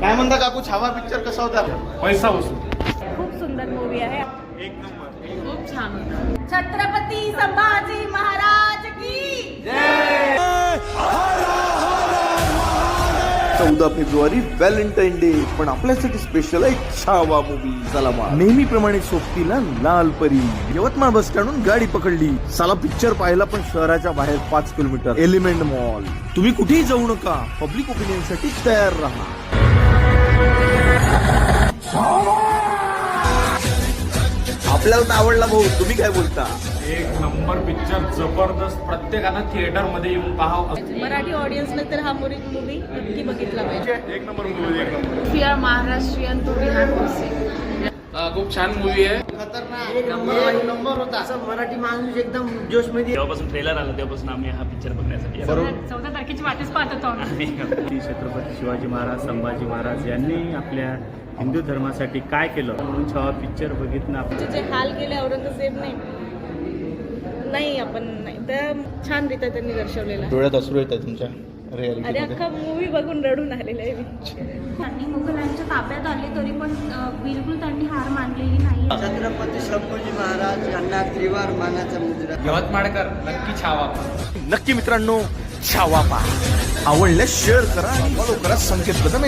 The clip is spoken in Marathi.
काय म्हणता काकू? छावा पिक्चर कसा होता? पैसा वसूल खूप सुंदर मूवी आहे. एक नंबर. खूप छान होता. छत्रपती संभाजी महाराज की चौदा फेब्रुवारी व्हॅलेंटाईन डे पण आपल्यासाठी स्पेशल आहे छावा मूवी चला नेहमीप्रमाणे सोबतीला लाल परी. यवतमाळ बस स्टँडून गाडी पकडली. चला पिक्चर पाहायला पण शहराच्या बाहेर पाच किलोमीटर. एलिमेंट मॉल तुम्ही कुठेही जाऊ नका. पब्लिक ओपिनियनसाठी तयार राहा. आपल्याला तर आवडला भाऊ. तुम्ही काय बोलता? एक नंबर पिक्चर जबरदस्त. प्रत्येकानं थिएटरमध्ये येऊन पाहावं. मराठी ऑडियन्सने तर हा मूवी नक्की बघितला पाहिजे. एक नंबर मूवी एक नंबर फिअर महाराष्ट्रीयन टू बिहार कोर्से खूप छान मूवी आहे. मराठी माणूस एकदम जोशमध्ये जेव्हापासून ट्रेलर आला तेव्हापासून आम्ही हा पिक्चर बघण्यासाठी. चौदा तारखेची वाटच पाहत होतो आम्ही. आम्ही छत्रपती शिवाजी महाराज संभाजी महाराज यांनी आपल्या हिंदू धर्मासाठी काय केलं? म्हणून छावा पिक्चर बघितलं आपण. जे हाल केले औरंगजेबने नाही आपण नाही. तर छान रित्या त्यांनी दर्शवलेला. डोळ्यात अश्रू येत आहे तुमच्या अरे अख्खा मूवी बघून रडून आलेले आहे त्यांनी मुघलांच्या ताब्यात आले तरी पण बिलकुल त्यांनी हार मानलेली नाही. छत्रपती संभाजी महाराज यांना त्रिवार मानाचा मुद्रा. यवतमाळकर नक्की छावा नक्की मित्रांनो छावा पहा. आवडल्यास शेअर करा आणि फॉलो करा संकेत बदम